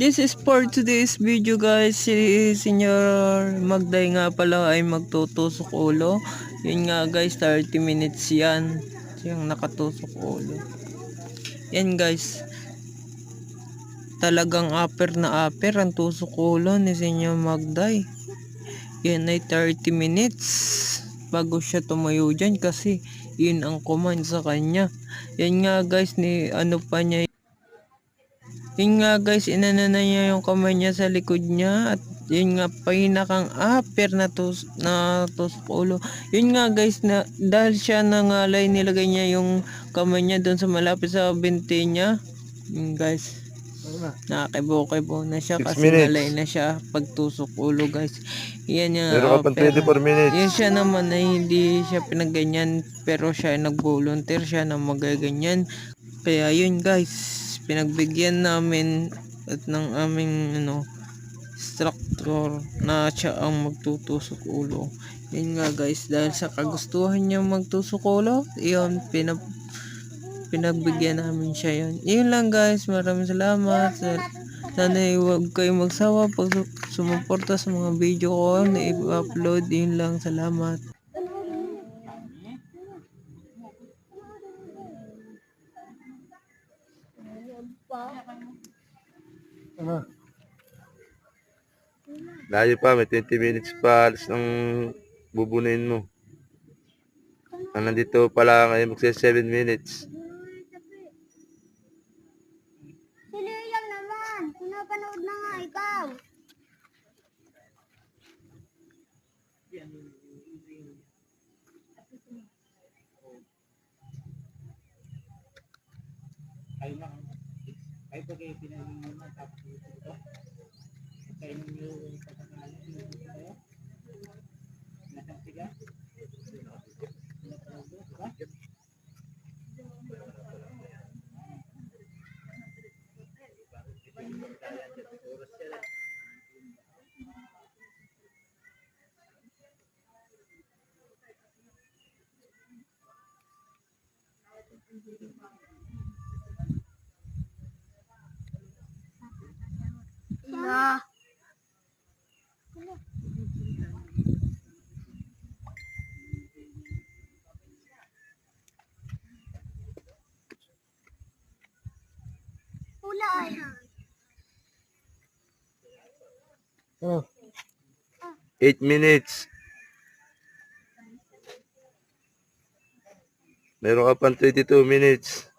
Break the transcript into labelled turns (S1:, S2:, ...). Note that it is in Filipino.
S1: This is for today's video guys. Si Senior Magday nga pala ay magtutusok ulo. Yun nga guys, 30 minutes yan. Siyang nakatusok ulo. Yan guys. Talagang upper na upper ang tusok ulo ni Senior Magday. Yan ay 30 minutes bago siya tumayo dyan kasi yun ang command sa kanya. Yan nga guys, ni ano pa niya yun nga guys, inana na niya yung kamay niya sa likod niya at yun nga pinakang upper na tus na tusok ulo. Yun nga guys na dahil siya nangalay nilagay niya yung kamay niya doon sa malapit sa binti niya. Yun guys, nakakibo-kibo na siya
S2: Six
S1: kasi
S2: minutes.
S1: ngalay na siya pagtusok ulo guys. Yan yung
S2: Meron ka pang
S1: upper.
S2: 24 minutes.
S1: Yun siya naman ay hindi siya pinagganyan pero siya ay nag-volunteer siya na magaganyan. Kaya yun guys, pinagbigyan namin at ng aming ano instructor na siya ang magtutusok ulo. Yun nga guys, dahil sa kagustuhan niya magtusok ulo, yun, pinab pinagbigyan namin siya yun. Yun lang guys, maraming salamat. Sa- Sana huwag kayong magsawa pag su- sumuporta sa mga video ko na i-upload. Yun lang, salamat.
S2: Layo pa, may 20 minutes pa. Alas ng bubunuin mo. Ang nandito pala ngayon magsa 7 minutes.
S3: Si Liam naman. Pinapanood na nga ikaw. Kayo pag pinainin mo na, tapos ito. Yung Thank you. Yeah. Ulay.
S2: 8 minutes. Meron ka pang 22 minutes.